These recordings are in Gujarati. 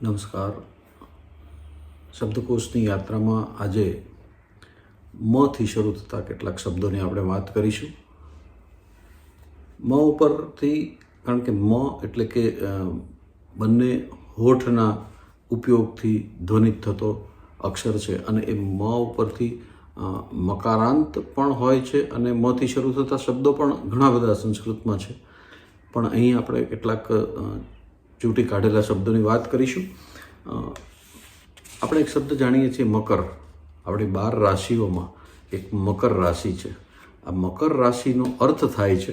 નમસ્કાર. શબ્દકોશની યાત્રામાં આજે મથી શરૂ થતા કેટલાક શબ્દોની આપણે વાત કરીશું. મ ઉપરથી, કારણ કે મ એટલે કે બંને હોઠના ઉપયોગથી ધ્વનિત થતો અક્ષર છે અને એ મ ઉપરથી મકારાંત પણ હોય છે અને મથી શરૂ થતા શબ્દો પણ ઘણા બધા સંસ્કૃતમાં છે. પણ અહીં આપણે કેટલાક ચૂંટી કાઢેલા શબ્દોની વાત કરીશું. આપણે એક શબ્દ જાણીએ છીએ મકર. આપણી બાર રાશિઓમાં એક મકર રાશિ છે. આ મકર રાશિનો અર્થ થાય છે,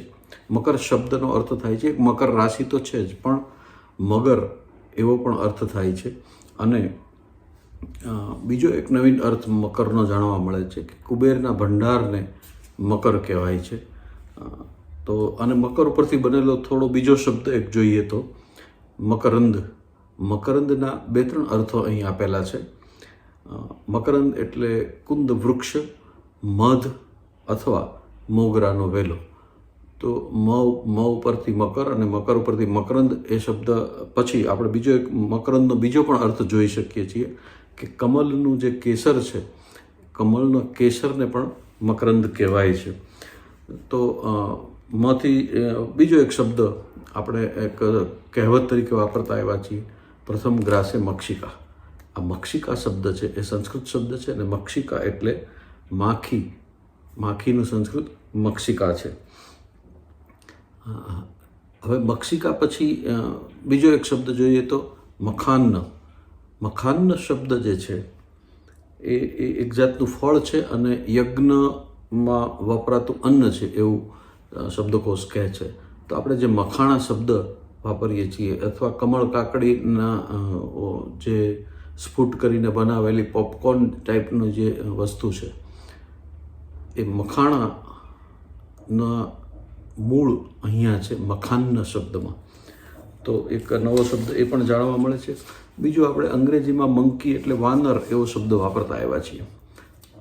મકર શબ્દનો અર્થ થાય છે, એક મકર રાશિ તો છે જ, પણ મગર એવો પણ અર્થ થાય છે. અને બીજો એક નવીન અર્થ મકરનો જાણવા મળે છે કે કુબેરના ભંડારને મકર કહેવાય છે. તો, અને મકર ઉપરથી બનેલો થોડો બીજો શબ્દ એક જોઈએ તો મકરંદ. મકરંદના બે ત્રણ અર્થો અહીં આપેલા છે. મકરંદ એટલે કુંદ વૃક્ષ, મધ અથવા મોગરાનો વેલો. તો મ મ ઉપરથી મકર અને મકર ઉપરથી મકરંદ એ શબ્દ પછી આપણે બીજો એક મકરંદનો બીજો પણ અર્થ જોઈ શકીએ છીએ કે કમલનું જે કેસર છે, કમલનો કેસરને પણ મકરંદ કહેવાય છે. તો માંથી બીજો એક શબ્દ આપણે એક કહેવત તરીકે વાપરતા આવ્યા છીએ. પ્રથમ ગ્રાસે મક્ષિકા. આ મક્ષિકા શબ્દ છે, એ સંસ્કૃત શબ્દ છે અને મક્ષિકા એટલે માખી. માખીનું સંસ્કૃત મક્ષિકા છે. હવે મક્ષિકા પછી બીજો એક શબ્દ જોઈએ તો મખાન્ન. મખાન્ન શબ્દ જે છે એ એક જાતનું ફળ છે અને યજ્ઞમાં વપરાતું અન્ન છે એવું શબ્દકોશ કહે છે. તો આપણે જે મખાણા શબ્દ વાપરીએ છીએ અથવા કમળ કાકડીના જે સ્ફૂટ કરીને બનાવેલી પોપકોર્ન ટાઈપનું જે વસ્તુ છે, એ મખાણાના મૂળ અહીંયા છે, મખાનના શબ્દમાં. તો એક નવો શબ્દ એ પણ જાણવા મળે છે. બીજું આપણે અંગ્રેજીમાં મંકી એટલે વાનર એવો શબ્દ વાપરતા આવ્યા છીએ.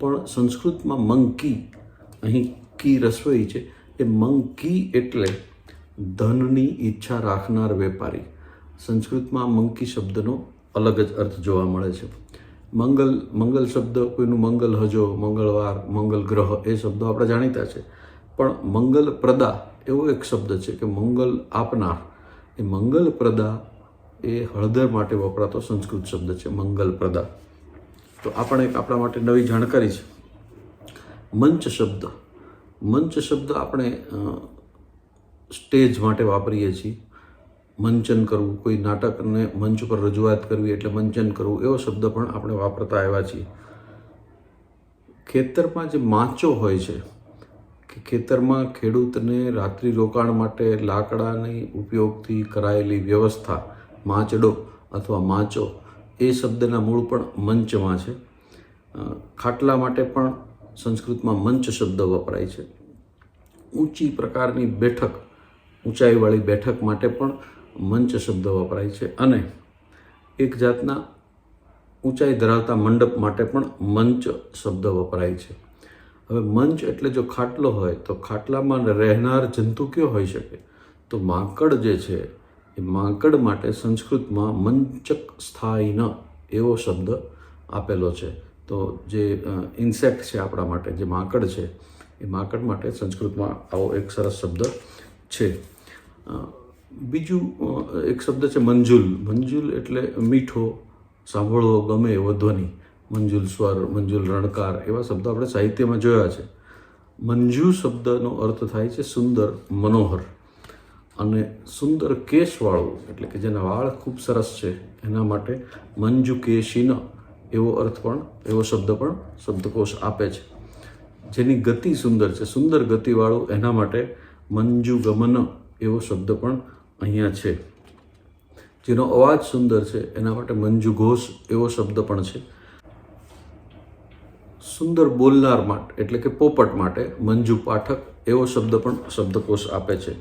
પણ સંસ્કૃતમાં મંકી, અહીં કી રસોઈ છે એ મંકી એટલે ધનની ઈચ્છા રાખનાર વેપારી. સંસ્કૃતમાં મંકી શબ્દનો અલગ જ અર્થ જોવા મળે છે. મંગલ મંગલ શબ્દ, કોઈનું મંગલ હજો, મંગળવાર, મંગલ ગ્રહ, એ શબ્દો આપણે જાણીતા છે. પણ મંગલ પ્રદા એવો એક શબ્દ છે કે મંગલ આપનાર. એ મંગલ પ્રદા એ હળદર માટે વપરાતો સંસ્કૃત શબ્દ છે, મંગલ પ્રદા. તો આ પણ એક આપણા માટે નવી જાણકારી છે. મંચ શબ્દ. મંચ શબ્દ આપણે સ્ટેજ માટે વાપરીએ છીએ. મંચન કરવું, કોઈ નાટકને મંચ પર રજૂઆત કરવી એટલે મંચન કરવું, એવો શબ્દ પણ આપણે વાપરતા આવ્યા છીએ. ખેતરમાં જે માચો હોય છે, કે ખેતરમાં ખેડૂતને રાત્રિ રોકાણ માટે લાકડાની ઉપયોગથી કરાયેલી વ્યવસ્થા, માચડો અથવા માચો, એ શબ્દના મૂળ પણ મંચમાં છે. ખાટલા માટે પણ સંસ્કૃતમાં મંચ શબ્દ વપરાય છે. ઊંચી પ્રકારની બેઠક, ઊંચાઈવાળી બેઠક માટે પણ મંચ શબ્દ વપરાય છે અને એક જાતના ઊંચાઈ ધરાવતા મંડપ માટે પણ મંચ શબ્દ વપરાય છે. હવે મંચ એટલે જો ખાટલો હોય તો ખાટલામાં રહેનાર જંતુ કયો હોઈ શકે? તો માંકડ જે છે, એ માંકડ માટે સંસ્કૃતમાં મંચક સ્થાયીન એવો શબ્દ આપેલો છે. તો જે ઇન્સેક્ટ છે આપણા માટે, જે માંકડ છે, એ માંકડ માટે સંસ્કૃતમાં આવો એક સરસ શબ્દ છે. બીજું એક શબ્દ છે મંજુલ. મંજુલ એટલે મીઠો, સાંભળવો ગમે એવો ધ્વનિ મંજુલ સ્વર, મંજુલ રણકાર એવા શબ્દો આપણે સાહિત્યમાં જોયા છે. મંજુ શબ્દનો અર્થ થાય છે સુંદર, મનોહર. અને સુંદર કેશવાળું, એટલે કે જેના વાળ ખૂબ સરસ છે, એના માટે મંજુ કેશીન એવો અર્થ પણ, એવો શબ્દ પણ શબ્દકોશ આપે છે. જેની ગતિ સુંદર છે. સુંદર ગતિવાળું એના માટે મંજુ ગમન એવો શબ્દ પણ અહીંયા છે. જેનો અવાજ સુંદર છે, એના માટે મંજુ ઘોષ એવો શબ્દ પણ છે. સુંદર બોલનાર માટે, એટલે કે પોપટ માટે મંજુ પાઠક એવો શબ્દ પણ શબ્દકોશ આપે છે.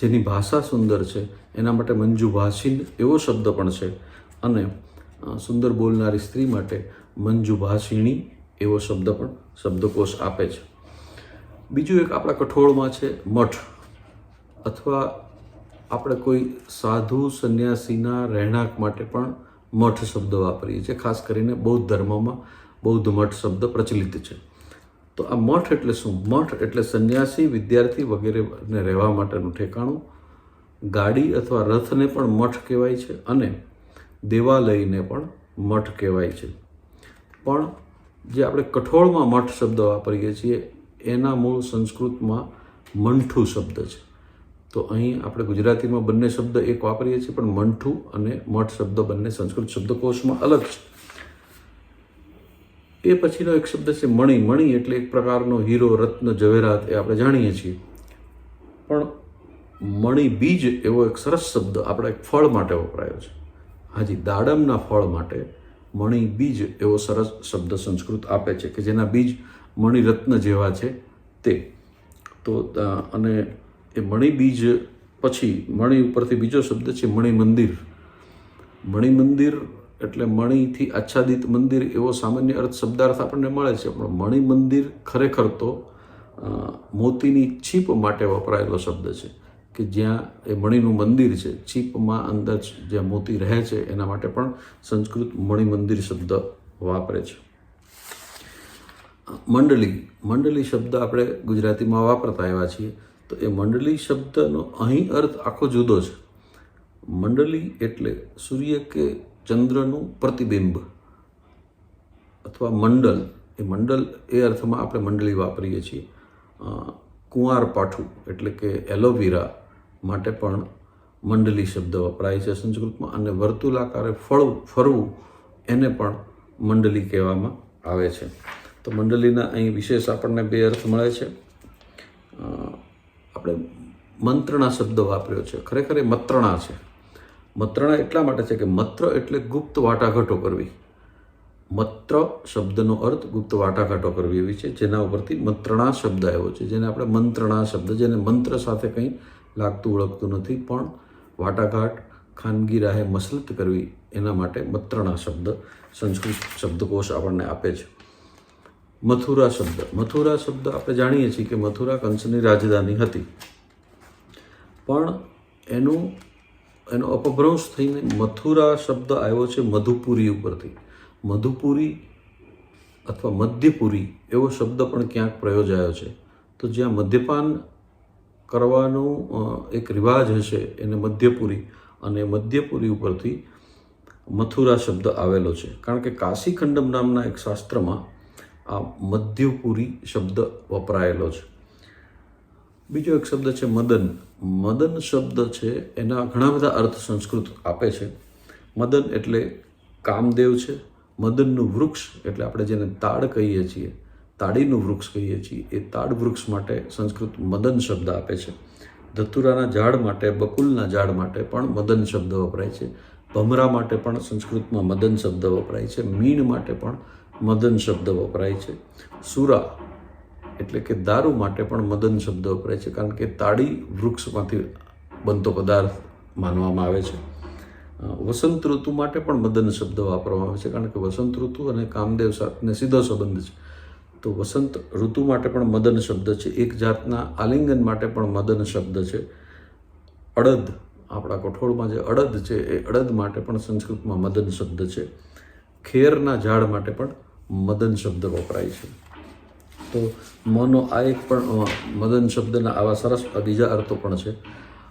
જેની ભાષા સુંદર છે, એના માટે મંજુ એવો શબ્દ પણ છે. અને સુંદર બોલનારી સ્ત્રી માટે મંજુભાષિણી એવો શબ્દ પણ, શબ્દકોશ આપે છે. બીજું એક આપણા કઠોળમાં છે મઠ. અથવા આપણે કોઈ સાધુ, સંન્યાસીના રહેણાંક માટે પણ મઠ શબ્દ વાપરીએ છીએ. ખાસ કરીને બૌદ્ધ ધર્મમાં બૌદ્ધ મઠ શબ્દ પ્રચલિત છે. તો આ મઠ એટલે શું? મઠ એટલે સંન્યાસી, વિદ્યાર્થી વગેરેને રહેવા માટેનું ઠેકાણું. ગાડી અથવા રથને પણ મઠ કહેવાય છે. અને દેવાલયને પણ મઠ કહેવાય છે. પણ જે આપણે કઠોળમાં મઠ શબ્દ વાપરીએ છીએ, એના મૂળ સંસ્કૃતમાં મંઠુ શબ્દ છે. તો અહીં આપણે ગુજરાતીમાં બંને શબ્દ એક વાપરીએ છીએ, પણ મંઠુ અને મઠ શબ્દ બંને સંસ્કૃત શબ્દકોશમાં અલગ છે. એ પછીનો એક શબ્દ છે મણિ. મણી એટલે એક પ્રકારનો હીરો, રત્ન જવેરાત એ આપણે જાણીએ છીએ. પણ મણિ બીજ એવો એક સરસ શબ્દ આપણા એક ફળ માટે વપરાયો છે. હાજી, દાડમના ફળ માટે મણી બીજ એવો સરસ શબ્દ સંસ્કૃત આપે છે કે જેના બીજ મણિરત્ન જેવા છે તે. તો અને એ મણી બીજ પછી મણિ ઉપરથી બીજો શબ્દ છે મણિ મંદિર. મણિ મંદિર એટલે મણિથી આચ્છાદિત મંદિર એવો સામાન્ય અર્થ શબ્દાર્થ આપણને મળે છે, પણ મણિ મંદિર ખરેખર તો મોતીની છીપ માટે વપરાયેલો શબ્દ છે. કે જ્યાં એ મણિનું મંદિર છે છીપમાં અંદર જ્યાં મોતી રહે છે, એના માટે પણ સંસ્કૃત મણિ મંદિર શબ્દ વાપરે છે. મંડલી મંડલી શબ્દ આપણે ગુજરાતીમાં વાપરતા આવ્યા છીએ, તો એ મંડલી શબ્દનો અહીં અર્થ આખો જુદો છે. મંડલી એટલે સૂર્ય કે ચંદ્રનું પ્રતિબિંબ અથવા મંડલ. એ મંડલ એ અર્થમાં આપણે મંડળી વાપરીએ છીએ. કુંવાર પાઠું એટલે કે એલોવેરા માટે પણ મંડલી શબ્દ વપરાય છે સંસ્કૃતમાં અને વર્તુલાકારે ફળવું, ફરવું એને પણ મંડલી કહેવામાં આવે છે. તો મંડલીના અહીં વિશેષ આપણને બે અર્થ મળે છે. આપણે મંત્રણા શબ્દ વાપર્યો છે. ખરેખર એ મત્રણા છે. મત્રણા એટલા માટે છે કે મત્ર એટલે ગુપ્ત વાટાઘાટો કરવી. મત્ર શબ્દનો અર્થ ગુપ્ત વાટાઘાટો કરવી એવી છે, જેના ઉપરથી મંત્રણા શબ્દ આવ્યો છે, જેને આપણે મંત્રણા શબ્દ, જેને મંત્ર સાથે કંઈ લાગતું ઓળખતું નથી, પણ વાટાઘાટ ખાનગી રાહે મસલત કરવી એના માટે મત્રણા શબ્દ, સંસ્કૃત શબ્દકોશ આપણને આપે છે. મથુરા શબ્દ. મથુરા શબ્દ આપણે જાણીએ છીએ કે મથુરા કંસની રાજધાની હતી. પણ એનું, એનો અપભ્રંશ થઈને મથુરા શબ્દ આવ્યો છે મધુપુરી ઉપરથી. મધુપુરી અથવા મધ્યપુરી એવો શબ્દ પણ ક્યાંક પ્રયોજાયો છે. તો જ્યાં મદ્યપાન કરવાનું એક રિવાજ હશે એને મધ્યપુરી અને મધ્યપુરી ઉપરથી મથુરા શબ્દ આવેલો છે. કારણ કે કાશીખંડમ નામના એક શાસ્ત્રમાં આ મધ્યપુરી શબ્દ વપરાયેલો છે. બીજો એક શબ્દ છે મદન. મદન શબ્દ છે એના ઘણા બધા અર્થ સંસ્કૃત આપે છે. મદન એટલે કામદેવ છે. મદનનું વૃક્ષ એટલે આપણે જેને તાડ કહીએ છીએ. તાડીનું વૃક્ષ કહીએ છીએ, એ તાડ વૃક્ષ માટે સંસ્કૃત મદન શબ્દ આપે છે. ધતુરાના ઝાડ માટે, બકુલના ઝાડ માટે પણ મદન શબ્દ વપરાય છે. ભમરા માટે પણ સંસ્કૃતમાં મદન શબ્દ વપરાય છે. મીણ માટે પણ મદન શબ્દ વપરાય છે. સુરા એટલે કે દારૂ માટે પણ મદન શબ્દ વપરાય છે, કારણ કે તાડી વૃક્ષમાંથી બનતો પદાર્થ માનવામાં આવે છે. વસંત ઋતુ માટે પણ મદન શબ્દ વાપરવામાં આવે છે, કારણ કે વસંત ઋતુ અને કામદેવ સાથે સીધો સંબંધ છે. તો વસંત ઋતુ માટે પણ મદન શબ્દ છે. એક જાતના આલિંગન માટે પણ મદન શબ્દ છે. અડદ, આપણા કઠોળમાં જે અડદ છે, એ અડદ માટે પણ સંસ્કૃતમાં મદન શબ્દ છે. ખેરના ઝાડ માટે પણ મદન શબ્દ વપરાય છે. તો મનો આ એક પણ મદન શબ્દના આવા સરસ બીજા અર્થો પણ છે.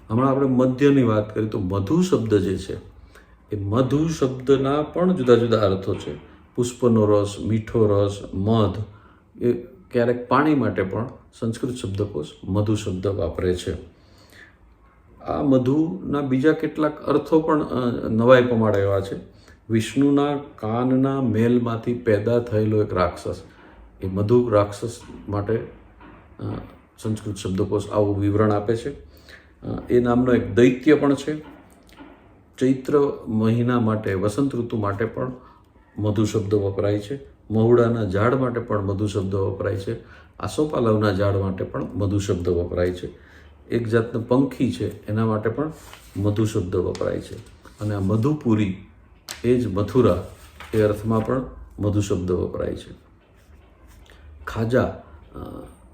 હમણાં આપણે મધ્યની વાત કરીએ તો મધુ શબ્દ જે છે, એ મધુ શબ્દના પણ જુદા જુદા અર્થો છે. પુષ્પનો રસ, મીઠો રસ, મધ એ ક્યારેક પાણી માટે પણ સંસ્કૃત શબ્દકોશ મધુ શબ્દ વાપરે છે. આ મધુના બીજા કેટલાક અર્થો પણ નવાઈ પમાડે એવા છે. વિષ્ણુના કાનના મેલમાંથી પેદા થયેલો એક રાક્ષસ. એ મધુ રાક્ષસ માટે સંસ્કૃત શબ્દકોશ આવું વિવરણ આપે છે. એ નામનો એક દૈત્ય પણ છે. ચૈત્ર મહિના માટે, વસંત ઋતુ માટે પણ મધુ શબ્દ વપરાય છે. મહુડાના ઝાડ માટે પણ મધુ શબ્દ વપરાય છે. આસોપાલવના ઝાડ માટે પણ મધુ શબ્દ વપરાય છે. એક જાતનું પંખી છે, એના માટે પણ મધુ શબ્દ વપરાય છે. અને આ મધુપુરી એ જ મથુરા એ અર્થમાં પણ મધુ શબ્દ વપરાય છે. ખાજા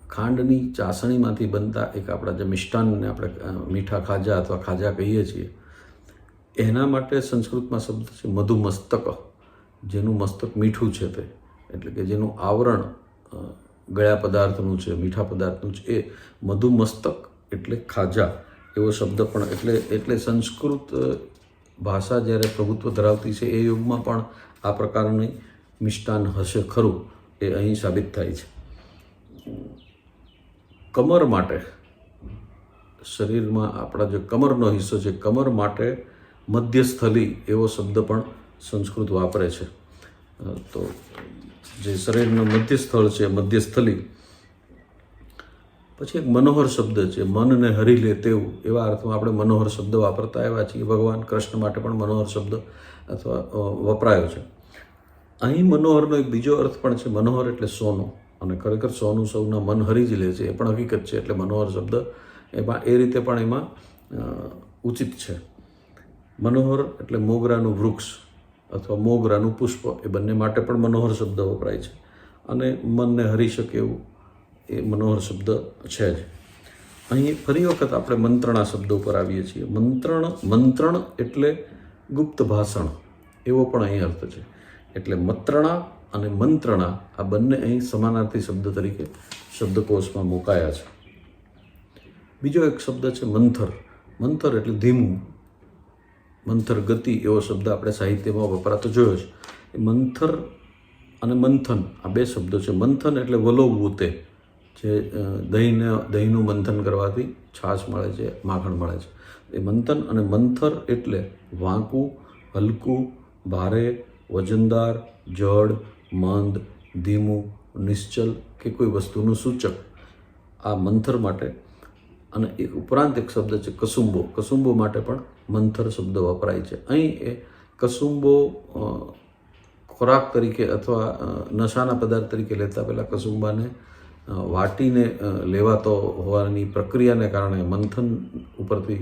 ખાંડની ચાસણીમાંથી બનતા એક આપણા જે મિષ્ટાનને આપણે મીઠા ખાજા અથવા ખાજા કહીએ છીએ, એના માટે સંસ્કૃતમાં શબ્દ છે મધુમસ્તક. જેનું મસ્તક મીઠું છે તે. એટલે કે જેનું આવરણ ગળ્યા પદાર્થનું છે, મીઠા પદાર્થનું છે, એ મધુમસ્તક એટલે ખાજા એવો શબ્દ પણ એટલે એટલે સંસ્કૃત ભાષા જ્યારે પ્રભુત્વ ધરાવતી છે એ યુગમાં પણ આ પ્રકારની મિષ્ટાન હશે ખરું એ અહીં સાબિત થાય છે. કમર માટે, શરીરમાં આપણા જે કમરનો હિસ્સો છે, કમર માટે મધ્યસ્થલી એવો શબ્દ પણ સંસ્કૃત વાપરે છે. તો જે શરીરનું મધ્યસ્થળ છે, મધ્યસ્થલી. પછી એક મનોહર શબ્દ છે, મનને હરી લે તેવું. એવા અર્થમાં આપણે મનોહર શબ્દ વાપરતા આવ્યા છીએ. ભગવાન કૃષ્ણ માટે પણ મનોહર શબ્દ અથવા વપરાયો છે. અહીં મનોહરનો એક બીજો અર્થ પણ છે, મનોહર એટલે સોનું. અને ખરેખર સોનું સૌના મન હરી જ લે છે. એ પણ હકીકત છે, એટલે મનોહર શબ્દ એમાં, એ રીતે પણ એમાં ઉચિત છે. મનોહર એટલે મોગરાનું વૃક્ષ. અથવા મોગરાનું પુષ્પ, એ બંને માટે પણ મનોહર શબ્દ વપરાય છે. અને મનને હરી શકે એવું એ મનોહર શબ્દ છે જ. અહીં ફરી વખત આપણે મંત્રણા શબ્દ ઉપર આવીએ છીએ. મંત્રણ મંત્રણ એટલે ગુપ્ત ભાષણ. એવો પણ અહીં અર્થ છે. એટલે મંત્રણા અને મંત્રણા આ બંને અહીં સમાનાર્થી શબ્દ તરીકે શબ્દકોશમાં મુકાયા છે. બીજો એક શબ્દ છે મંથર. મંથર એટલે ધીમું. મંથર ગતિ એવો શબ્દ આપણે સાહિત્યમાં વપરાતો જોયો છે. એ મંથર અને મંથન, આ બે શબ્દો છે. મંથન એટલે વલોવવું તે જે દહીંને, દહીંનું મંથન કરવાથી છાશ મળે છે, માખણ મળે છે. એ મંથન અને મંથર એટલે વાંકું, હલકું, ભારે, વજનદાર, જડ, મંદ, ધીમું, નિશ્ચલ કે કોઈ વસ્તુનું સૂચક. આ મંથર માટે અને એક ઉપરાંત એક શબ્દ છે કસુંબો. કસુંબો માટે પણ મંથર શબ્દ વપરાય છે. અહીં એ કસુંબો ખોરાક તરીકે અથવા નશાના પદાર્થ તરીકે લેતા પહેલાં કસુંબાને વાટીને લેવાતો હોવાની પ્રક્રિયાને કારણે મંથન ઉપરથી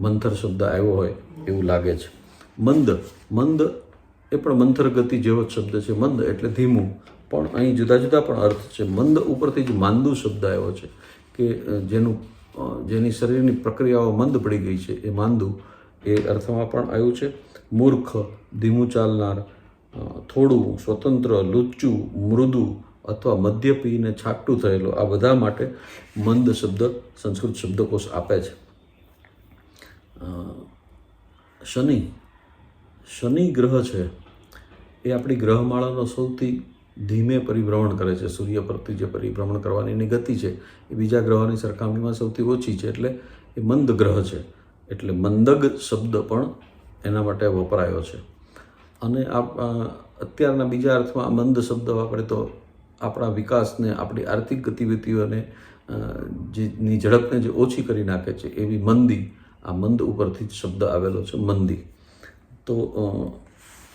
મંથર શબ્દ આવ્યો હોય એવું લાગે છે. મંદ મંદ એ પણ મંથર ગતિ જેવો જ શબ્દ છે. મંદ એટલે ધીમું. પણ અહીં જુદા જુદા પણ અર્થ છે. મંદ ઉપરથી જ માંદુ શબ્દ આવ્યો છે કે જેનું જેની શરીરની પ્રક્રિયાઓ મંદ પડી ગઈ છે. એ માંદુ એ અર્થમાં પણ આવ્યું છે, મૂર્ખ, ધીમું ચાલનાર થોડું સ્વતંત્ર, લુચ્ચું, મૃદુ અથવા મદ્ય પીને છાટું થયેલું, આ બધા માટે મંદ શબ્દ, સંસ્કૃત શબ્દકોશ આપે છે. શનિ શનિ ગ્રહ છે, એ આપણી ગ્રહમાળાનો સૌથી ધીમે પરિભ્રમણ કરે છે, સૂર્ય પરથી જે પરિભ્રમણ કરવાની એની ગતિ છે, એ બીજા ગ્રહોની સરખામણીમાં સૌથી ઓછી છે, એટલે એ મંદ ગ્રહ છે. એટલે મંદગ શબ્દ પણ એના માટે વપરાયો છે. અને અત્યારના બીજા અર્થમાં આ મંદ શબ્દ વાપરે તો આપણા વિકાસને, આપણી આર્થિક ગતિવિધિઓને જેની ઝડપને જે ઓછી કરી નાખે છે એવી મંદી, આ મંદ ઉપરથી જ શબ્દ આવેલો છે, મંદી. તો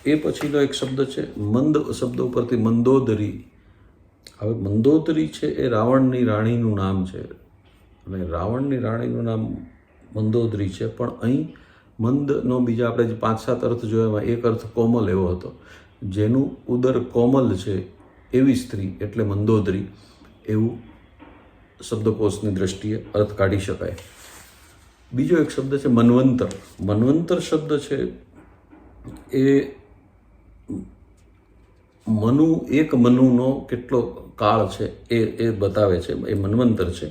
એ પછીનો એક શબ્દ છે, મંદ શબ્દ ઉપરથી મંદોદરી. હવે મંદોદરી છે એ રાવણની રાણીનું નામ છે. અને રાવણની રાણીનું નામ મંદોદરી છે. પણ અહીં મંદનો બીજા આપણે જે પાંચ સાત અર્થ જોયા એમાં એક અર્થ કોમલ એવો હતો. જેનું ઉદર કોમલ છે એવી સ્ત્રી એટલે મંદોદરી એવું શબ્દકોશની દ્રષ્ટિએ અર્થ કાઢી શકાય. બીજો એક શબ્દ છે મનવંતર. મનવંતર શબ્દ છે એ મનુ એક મનુનો કેટલો કાળ છે એ એ બતાવે છે. એ મન્વંતર છે.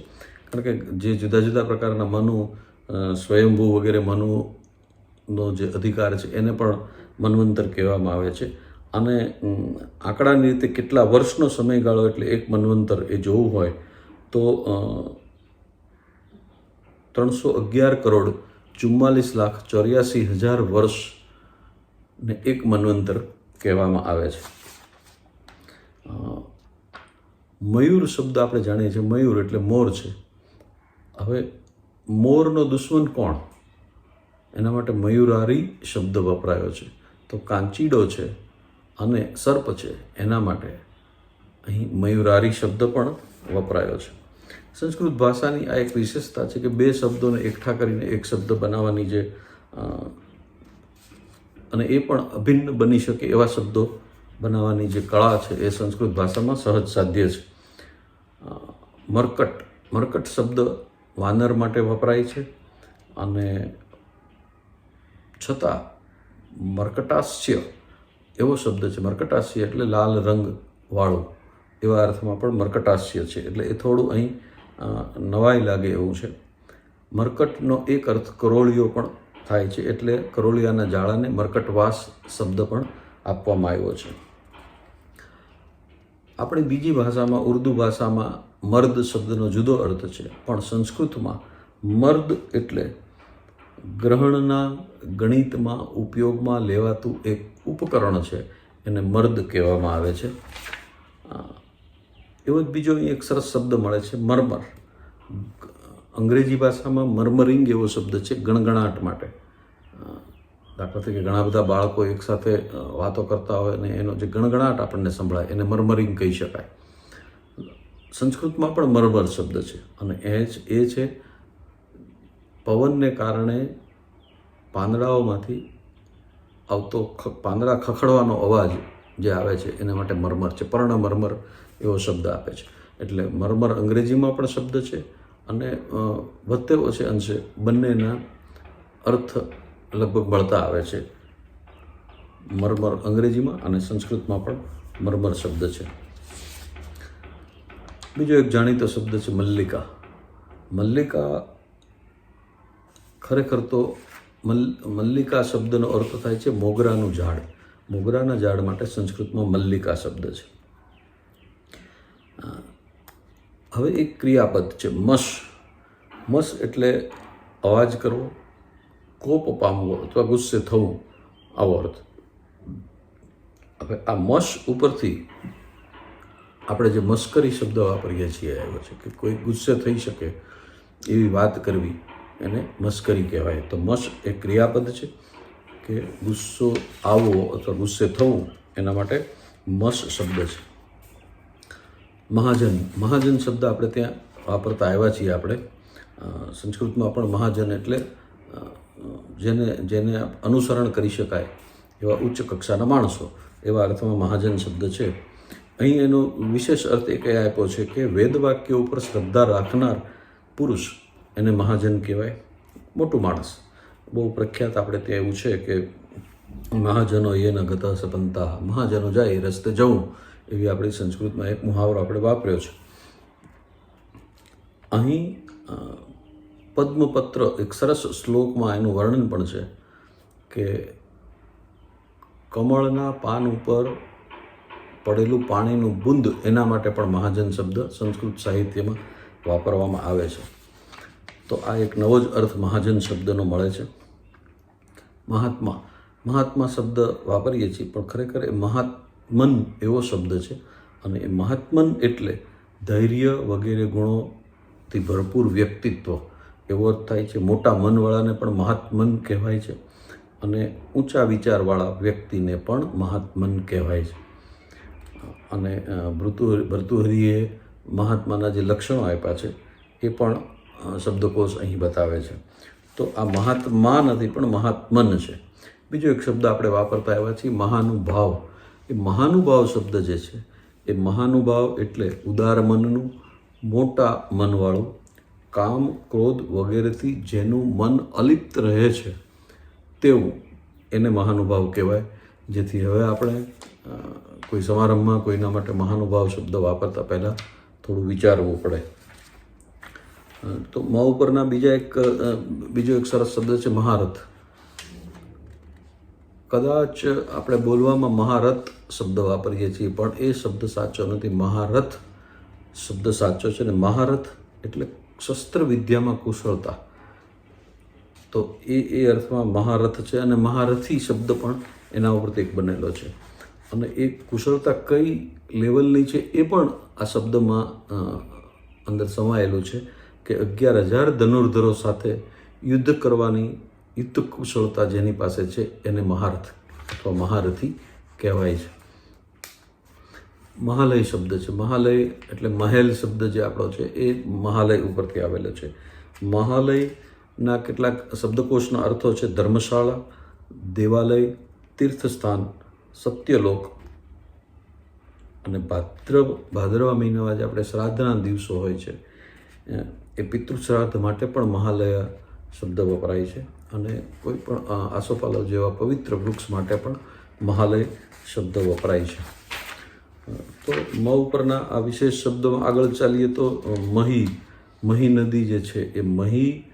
કારણ કે જે જુદા જુદા પ્રકારના મનુ સ્વયંભૂ વગેરે મનુનો જે અધિકાર છે, એને પણ મન્વંતર કહેવામાં આવે છે. અને આંકડાની રીતે કેટલા વર્ષનો સમયગાળો એટલે એક મન્વંતર એ જોવું હોય તો ત્રણસો અગિયાર કરોડ ચુમ્માલીસ લાખ ચોર્યાસી હજાર વર્ષ ને એક મન્વંતર કહેવામાં આવે છે. મયુર શબ્દ આપણે જાણીએ છીએ, મયુર એટલે મોર છે. હવે મોરનો દુશ્મન કોણ? એના માટે મયુરારી શબ્દ વપરાયો છે. તો કાંચીડો છે અને સર્પ છે, એના માટે અહીં મયુરારી શબ્દ પણ વપરાયો છે. સંસ્કૃત ભાષાની આ એક વિશેષતા છે કે બે શબ્દોને એકઠા કરીને એક શબ્દ બનાવવાની જે અને એ પણ અભિન્ન બની શકે એવા શબ્દો બનાવવાની જે કળા છે એ સંસ્કૃત ભાષામાં સહજ સાધ્ય છે. મરકટ મરકટ શબ્દ વાનર માટે વપરાય છે અને છતાં મર્કટાસ્ય, એવો શબ્દ છે. મર્કટાસ્ય એટલે લાલ રંગવાળું એવા અર્થમાં પણ મર્કટાસ્ય છે. એટલે એ થોડું અહીં નવાઈ લાગે એવું છે. મર્કટનો એક અર્થ કરોળિયો પણ થાય છે. એટલે કરોળિયાના જાળાને મર્કટવાસ શબ્દ પણ આપવામાં આવ્યો છે. આપણી બીજી ભાષામાં, ઉર્દુ ભાષામાં મર્દ શબ્દનો જુદો અર્થ છે. પણ સંસ્કૃતમાં મર્દ એટલે ગ્રહણના, ગણિતમાં, ઉપયોગમાં લેવાતું એક ઉપકરણ છે. એને મર્દ કહેવામાં આવે છે. એવો જ બીજો એક સરસ શબ્દ મળે છે, મરમર. અંગ્રેજી ભાષામાં મરમરિંગ એવો શબ્દ છે, ગણગણાટ માટે. દાખલા તરીકે ઘણા બધા બાળકો એકસાથે વાતો કરતા હોય અને એનો જે ગણગણાટ આપણને સંભળાય, એને મરમરિંગ કહી શકાય. સંસ્કૃતમાં પણ મરમર શબ્દ છે અને એ જ, એ છે પવનને કારણે પાંદડાઓમાંથી આવતો પાંદડા ખખડવાનો અવાજ જે આવે છે, એના માટે મરમર છે. પર્ણ મરમર એવો શબ્દ આપે છે. એટલે મરમર અંગ્રેજીમાં પણ શબ્દ છે અને વધતે ઓછે અંશે બંનેના અર્થ લગભગ મળતા આવે છે. મરમર અંગ્રેજીમાં અને સંસ્કૃતમાં પણ મરમર શબ્દ છે. બીજો એક જાણીતો શબ્દ છે મલ્લિકા. મલ્લિકા ખરેખર તો મલ, મલ્લિકા શબ્દનો અર્થ થાય છે મોગરાનું ઝાડ. મોગરાના ઝાડ માટે સંસ્કૃતમાં મલ્લિકા શબ્દ છે. હવે એક ક્રિયાપદ છે મસ. મશ એટલે અવાજ કરવો કોપ પામવો અથવા ગુસ્સે થવું આવો અર્થ હવે આ મશ ઉપરથી આપણે જે મસ્કરી શબ્દ વાપરીએ છીએ આવ્યો છે કે કોઈ ગુસ્સે થઈ શકે એવી વાત કરવી એને મસ્કરી કહેવાય તો મશ એ ક્રિયાપદ છે કે ગુસ્સો આવવો અથવા ગુસ્સે થવું એના માટે મશ શબ્દ છે મહાજન મહાજન શબ્દ આપણે ત્યાં વાપરતા આવ્યા છીએ આપણે સંસ્કૃતમાં પણ મહાજન એટલે જેને જેને અનુસરણ કરી શકાય એવા ઉચ્ચ કક્ષાના માણસો, એવા અર્થમાં મહાજન શબ્દ છે. અહીં એનો વિશેષ અર્થ એ કહે આપ્યો છે કે વેદવાક્ય ઉપર શ્રદ્ધા રાખનાર પુરુષ એને મહાજન કહેવાય, મોટું માણસ. બહુ પ્રખ્યાત આપણે ત્યાં એવું છે કે મહાજનો યેન ગત સપંતા મહાજનો જાય એ રસ્તે જવું, એવી આપણી સંસ્કૃતમાં એક મુહાવરો આપણે વાપર્યો છે. અહીં પદ્મપત્ર એક સરસ શ્લોકમાં એનું વર્ણન પણ છે કે કમળના પાન ઉપર પડેલું પાણીનું બુંદ એના માટે પણ મહાજન શબ્દ સંસ્કૃત સાહિત્યમાં વાપરવામાં આવે છે. તો આ એક નવો જ અર્થ મહાજન શબ્દનો મળે છે. મહાત્મા મહાત્મા શબ્દ વાપરીએ છીએ પણ ખરેખર એ મહાત્મન એવો શબ્દ છે અને એ મહાત્મન એટલે ધૈર્ય વગેરે ગુણોથી ભરપૂર વ્યક્તિત્વ. એવો અર્થ થાય છે. મોટા મનવાળાને પણ મહાત્મન કહેવાય છે અને ઊંચા વિચારવાળા વ્યક્તિને પણ મહાત્મન કહેવાય છે. અને ભૃતુ ભર્તુહરિએ મહાત્માના જે લક્ષણો આપ્યા છે એ પણ શબ્દકોશ અહીં બતાવે છે. તો આ મહાત્મા નથી પણ મહાત્મન છે. બીજો એક શબ્દ આપણે વાપરતા આવ્યા છીએ, મહાનુભાવ. એ મહાનુભાવ શબ્દ જે છે, એ મહાનુભાવ એટલે ઉદાર મનનું, મોટા મનવાળું કામ, ક્રોધ વગેરેથી જેનું મન અલિપ્ત રહે છે, તેવું એને મહાનુભાવ કહેવાય. જેથી હવે આપણે કોઈ સમારંભમાં કોઈના માટે મહાનુભાવ શબ્દ વાપરતા પહેલાં થોડું વિચારવું પડે. તો મ ઉપરના બીજા એક બીજો એક સરસ શબ્દ છે મહારથ. કદાચ આપણે બોલવામાં મહારથ શબ્દ વાપરીએ છીએ, પણ એ શબ્દ સાચો નથી. મહારથ શબ્દ સાચો છે ને મહારથ એટલે શસ્ત્ર વિદ્યામાં કુશળતા. તો એ એ અર્થમાં મહારથ છે અને મહારથી શબ્દ પણ એના ઉપરથી એક બનેલો છે. અને એ કુશળતા કઈ લેવલની છે એ પણ આ શબ્દમાં અંદર સમાયેલું છે કે અગિયાર હજાર ધનુર્ધરો સાથે યુદ્ધ કરવાની યુદ્ધ કુશળતા જેની પાસે છે એને મહારથ અથવા મહારથી કહેવાય છે. મહાલય શબ્દ છે. મહાલય એટલે મહેલ શબ્દ જે આપણો છે, એ મહાલય ઉપરથી આવેલો છે. મહાલયના કેટલાક શબ્દકોશના અર્થો છે ધર્મશાળા, દેવાલય, તીર્થસ્થાન, સત્યલોક અને ભાદ્ર, ભાદરવા મહિનામાં જે આપણે શ્રાદ્ધના દિવસો હોય છે. એ પિતૃ શ્રાદ્ધ માટે પણ મહાલય શબ્દ વપરાય છે અને કોઈ પણ આસોપાલવ જેવા પવિત્ર વૃક્ષ માટે પણ મહાલય શબ્દ વપરાય છે. તો મ ઉપરના આ વિશેષ શબ્દમાં આગળ ચાલીએ તો મહી મહી નદી જે છે એ મહી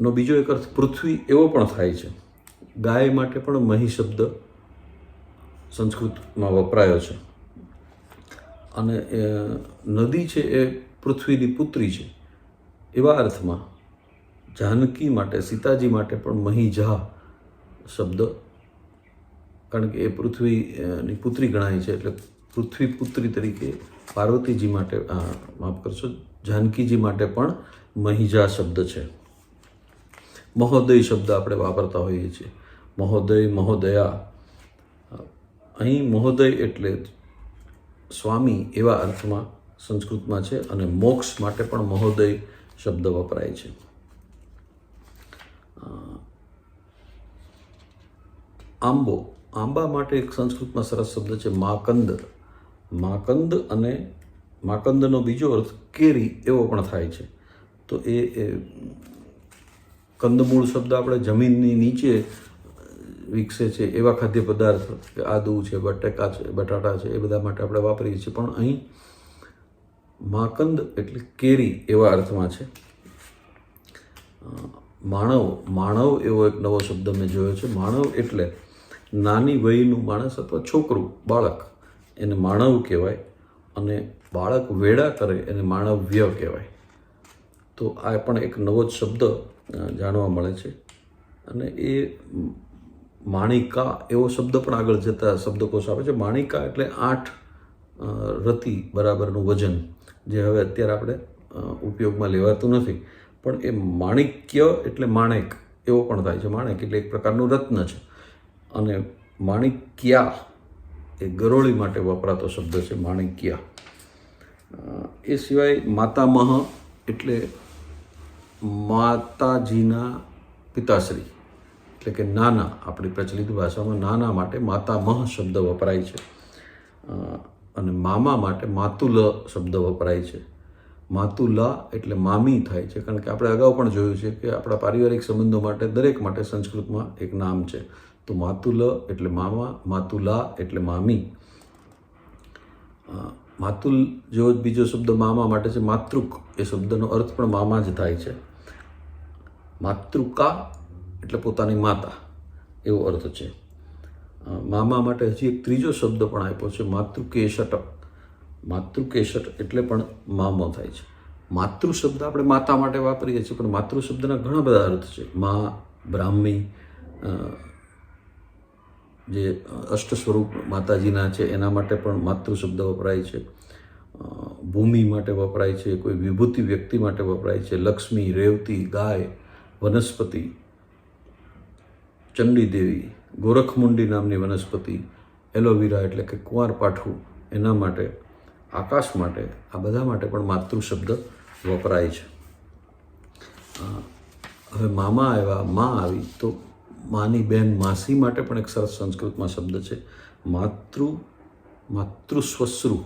નો બીજો એક અર્થ પૃથ્વી એવો પણ થાય છે. ગાય માટે પણ મહી શબ્દ સંસ્કૃતમાં વપરાયો છે. અને એ નદી છે એ પૃથ્વીની પુત્રી છે. એવા અર્થમાં જાનકી માટે, સીતાજી માટે પણ મહી મહીજા શબ્દ કારણ કે એ પૃથ્વીની પુત્રી ગણાય છે એટલે પૃથ્વી પુત્રી તરીકે પાર્વતીજી માટે માફ કરશો, જાનકીજી માટે પણ મહિજા શબ્દ છે. મહોદય શબ્દ આપણે વાપરતા હોઈએ છીએ. મહોદય, મહોદયા. અહીં મહોદય એટલે સ્વામી એવા અર્થમાં સંસ્કૃતમાં છે અને મોક્ષ માટે પણ મહોદય શબ્દ વપરાય છે. આંબો. આંબા માટે એક સંસ્કૃતમાં સરસ શબ્દ છે માકંદ. માકંદ અને માકંદનો બીજો અર્થ કેરી એવો પણ થાય છે. તો એ કંદમૂળ શબ્દ આપણે જમીનની નીચે વિકસે છે, એવા ખાદ્ય પદાર્થ, કે આદુ છે, બટેકા છે, બટાટા છે, એ બધા માટે આપણે વાપરીએ છીએ. પણ અહીં માકંદ એટલે કેરી એવા અર્થમાં છે. માણવ માણવ એવો એક નવો શબ્દ મેં જોયો છે. માણવ એટલે નાની વયનું માણસ અથવા છોકરું, બાળક, એને માણવ કહેવાય અને બાળક વેડા કરે એને માણવ્ય કહેવાય. તો આ પણ એક નવો જ શબ્દ જાણવા મળે છે. અને એ માણિકા એવો શબ્દ પણ આગળ જતા શબ્દકોશ આવે છે. માણિકા એટલે આઠ રતિ બરાબરનું વજન, જે હવે અત્યારે આપણે ઉપયોગમાં લેવાતું નથી. પણ એ માણિક્ય એટલે માણેક, એવો પણ થાય છે. માણેક એટલે એક પ્રકારનું રત્ન છે. અને માણિક્યા એ ગરોળી માટે વપરાતો શબ્દ છે, માણિક્યા. એ સિવાય માતામહ એટલે માતાજીના પિતાશ્રી, એટલે કે નાના, આપણી પ્રચલિત ભાષામાં નાના માટે માતામહ શબ્દ વપરાય છે. અને મામા માટે માતુલ શબ્દ વપરાય છે. માતુલા એટલે મામી થાય છે, કારણ કે આપણે અગાઉ પણ જોયું છે કે આપણા પારિવારિક સંબંધો માટે દરેક માટે સંસ્કૃતમાં એક નામ છે. તો માતુલ એટલે મામા, માતુલા એટલે મામી. માતુલ જેવો જ બીજો શબ્દ મામા માટે છે માતૃક. એ શબ્દનો અર્થ પણ મામા જ થાય છે. માતૃકા એટલે પોતાની માતા. એવો અર્થ છે. મામા માટે હજી એક ત્રીજો શબ્દ પણ આપ્યો છે માતૃકેશટ. માતૃકેશટ એટલે પણ મામો થાય છે. માતૃ શબ્દ આપણે માતા માટે વાપરીએ છીએ, પણ માતૃ શબ્દના ઘણા બધા અર્થ છે. મા, બ્રાહ્મી જે અષ્ટ સ્વરૂપ માતાજીના છે, એના માટે પણ માતૃ શબ્દ વપરાય છે. ભૂમિ માટે વપરાય છે, કોઈ વિભૂતિ વ્યક્તિ માટે વપરાય છે. લક્ષ્મી, રેવતી, ગાય, વનસ્પતિ, ચંડી દેવી, ગોરખમુંડી નામની વનસ્પતિ, એલોવેરા એટલે કે કુંવાર પાઠું, એના માટે, આકાશ માટે, આ બધા માટે પણ માતૃ શબ્દ વપરાય છે. હવે મામા આવ્યા, મા આવી, તો માની બેન માસી માટે પણ એક સરસ સંસ્કૃતમાં શબ્દ છે. માતૃ માતૃ સ્વશ્રુ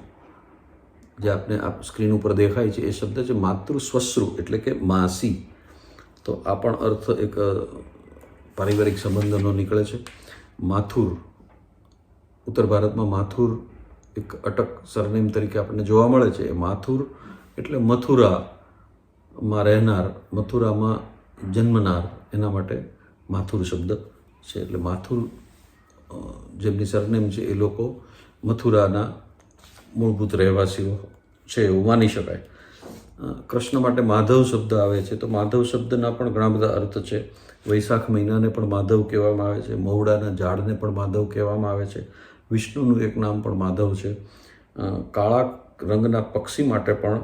જે આપને આ સ્ક્રીન ઉપર દેખાય છે એ શબ્દ છે માતૃ સ્વશ્રુ એટલે કે માસી. તો આ પણ અર્થ એક પારિવારિક સંબંધનો નીકળે છે. માથુર. ઉત્તર ભારતમાં માથુર એક અટક સરનેમ તરીકે આપણને જોવા મળે છે. એ માથુર એટલે મથુરામાં રહેનાર, મથુરામાં જન્મનાર. એના માટે માથુર શબ્દ છે. એટલે માથુર જેમની સરનેમ છે એ લોકો મથુરાના મૂળભૂત રહેવાસીઓ છે એવું માની શકાય. કૃષ્ણ માટે માધવ શબ્દ આવે છે. તો માધવ શબ્દના પણ ઘણા બધા અર્થ છે. વૈશાખ મહિનાને પણ માધવ કહેવામાં આવે છે. મહુડાના ઝાડને પણ માધવ કહેવામાં આવે છે. વિષ્ણુનું એક નામ પણ માધવ છે. કાળા રંગના પક્ષી માટે પણ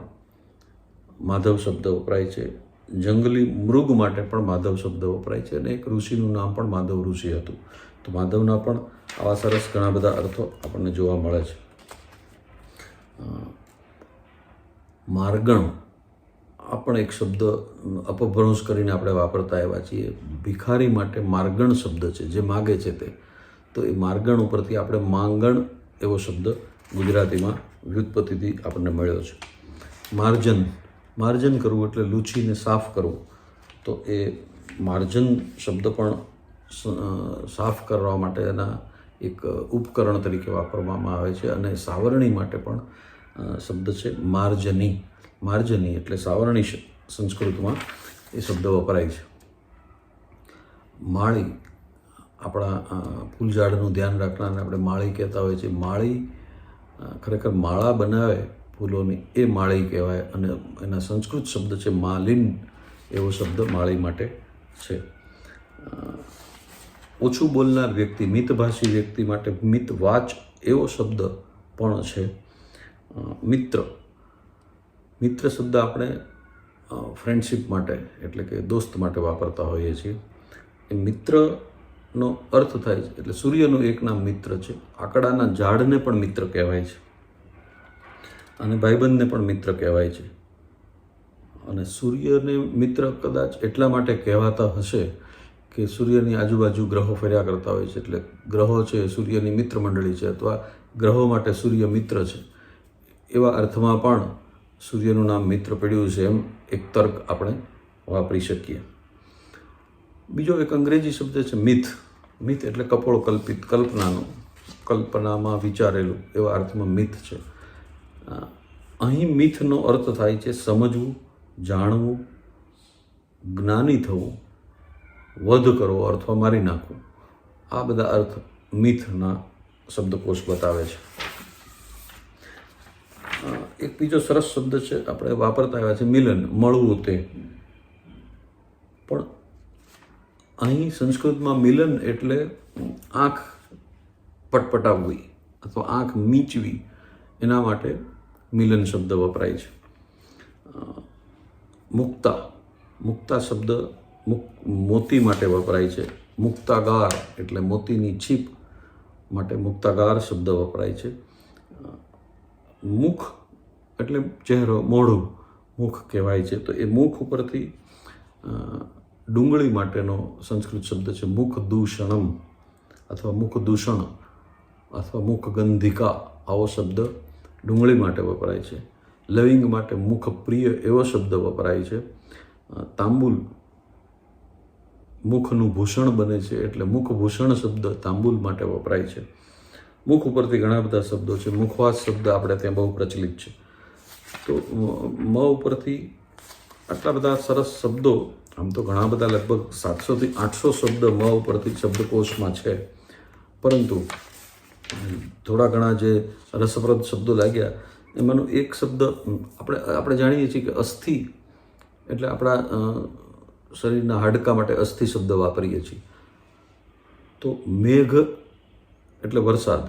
માધવ શબ્દ વપરાય છે. જંગલી મૃગ માટે પણ માધવ શબ્દ વપરાય છે અને એક ઋષિનું નામ પણ માધવ ઋષિ હતું. તો માધવના પણ આવા સરસ ઘણા બધા અર્થો આપણને જોવા મળે છે. માર્ગણ આ પણ એક શબ્દ અપભ્રંશ કરીને આપણે વાપરતા આવ્યા છીએ. ભિખારી માટે માર્ગણ શબ્દ છે, જે માગે છે તે. તો એ માર્ગણ ઉપરથી આપણે માંગણ એવો શબ્દ ગુજરાતીમાં વ્યુત્પત્તિથી આપણને મળ્યો છે. માર્જન માર્જન કરવું એટલે લૂછીને સાફ કરવું. તો એ માર્જન શબ્દ પણ સાફ કરવા માટેના એક ઉપકરણ તરીકે વાપરવામાં આવે છે અને સાવરણી માટે પણ શબ્દ છે માર્જની. માર્જની એટલે સાવરણી સંસ્કૃતમાં એ શબ્દ વપરાય છે. માળી, આપણા ફૂલઝાડનું ધ્યાન રાખનારને આપણે માળી કહેતા હોઈએ છીએ માળી ખરેખર માળા બનાવે ફૂલોની એ માળી કહેવાય અને એના સંસ્કૃત શબ્દ છે માલિન એવો શબ્દ માળી માટે છે. ઓછું બોલનાર વ્યક્તિ, મિતભાષી વ્યક્તિ માટે મિતવાચ એવો શબ્દ પણ છે. મિત્ર મિત્ર શબ્દ આપણે ફ્રેન્ડશિપ માટે એટલે કે દોસ્ત માટે વાપરતા હોઈએ છીએ. એ મિત્રનો અર્થ થાય છે, એટલે સૂર્યનું એક નામ મિત્ર છે. આકડાના ઝાડને પણ મિત્ર કહેવાય છે. અને ભાઈબંધને પણ મિત્ર કહેવાય છે. અને સૂર્યને મિત્ર કદાચ એટલા માટે કહેવાતા હશે કે સૂર્યની આજુબાજુ ગ્રહો ફર્યા કરતા હોય છે. એટલે ગ્રહો છે, સૂર્યની મિત્ર મંડળી છે અથવા ગ્રહો માટે સૂર્ય મિત્ર છે. એવા અર્થમાં પણ સૂર્યનું નામ મિત્ર પડ્યું છે એમ એક તર્ક આપણે વાપરી શકીએ. બીજો એક અંગ્રેજી શબ્દ છે મિથ. મિથ એટલે કપોળ કલ્પિત કલ્પનાનું, કલ્પનામાં વિચારેલું એવા અર્થમાં મિથ છે. અહીં મિથનો અર્થ થાય છે સમજવું, જાણવું, જ્ઞાની થવું, વધ કરવો અથવા મારી નાખવું. આ બધા અર્થ મિથના શબ્દકોશ બતાવે છે. એક બીજો સરસ શબ્દ છે, આપણે વાપરતા આવ્યા છે મિલન, મળવું તે. પણ અહીં સંસ્કૃતમાં મિલન એટલે આંખ પટપટાવવી અથવા આંખ મીચવી. એના માટે મિલન શબ્દ વપરાય છે. મુક્તા મુક્તા શબ્દ મુક, મોતી માટે વપરાય છે. મુક્તાગાર એટલે મોતીની છીપ માટે મુક્તાગાર શબ્દ વપરાય છે. મુખ એટલે ચહેરો મોઢું, મુખ કહેવાય છે. તો એ મુખ ઉપરથી ડુંગળી માટેનો સંસ્કૃત શબ્દ છે. મુખ દૂષણમ અથવા મુખ દૂષણ અથવા મુખ ગંધિકા આવો શબ્દ ડુંગળી માટે વપરાય છે. લવિંગ માટે મુખ પ્રિય એવો શબ્દ વપરાય છે. તાંબુલ મુખનું ભૂષણ બને છે એટલે મુખભૂષણ શબ્દ તાંબુલ માટે વપરાય છે. મુખ ઉપરથી ઘણા બધા શબ્દો છે. મુખવાસ શબ્દ આપણે ત્યાં બહુ પ્રચલિત છે. તો મ ઉપરથી આટલા બધા સરસ શબ્દો, આમ તો ઘણા બધા લગભગ સાતસોથી આઠસો શબ્દ મ ઉપરથી શબ્દકોશમાં છે. પરંતુ થોડા ઘણા જે રસપ્રદ શબ્દો લાગ્યા એમાંનો એક શબ્દ આપણે આપણે જાણીએ છીએ કે અસ્થિ એટલે આપણા શરીરના હાડકા માટે અસ્થિ શબ્દ વાપરીએ છીએ. તો મેઘ એટલે વરસાદ.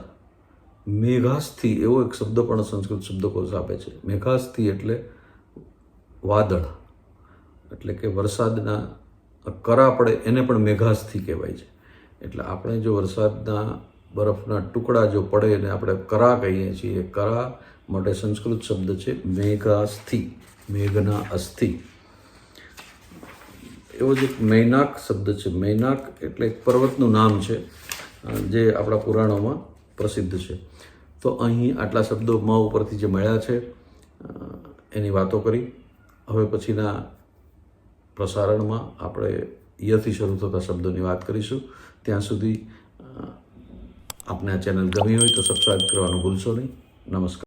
મેઘાસ્થિ એવો એક શબ્દ પણ સંસ્કૃત શબ્દકોશ આપે છે. મેઘાસ્થિ એટલે વાદળ. એટલે કે વરસાદના કરા પડે એને પણ મેઘાસ્થિ કહેવાય છે. એટલે આપણે જો વરસાદના બરફના ટુકડા જો પડે એને આપણે કરા કહીએ છીએ. કરા માટે સંસ્કૃત શબ્દ છે મેઘાસ્થિ. મેઘના અસ્થિ. એવો જ એક મૈનાક શબ્દ છે. મૈનાક એટલે એક પર્વતનું નામ છે, જે આપણા પુરાણોમાં પ્રસિદ્ધ છે. તો અહીં આટલા શબ્દો મ ઉપરથી જે મળ્યા છે, એની વાતો કરી. હવે પછીના પ્રસારણમાં આપણે યથી શરૂ થતા શબ્દોની વાત કરીશું. ત્યાં સુધી આપને આ ચેનલ ગમી હોય તો સબસ્ક્રાઈબ કરવાનું ભૂલશો નહીં. નમસ્કાર.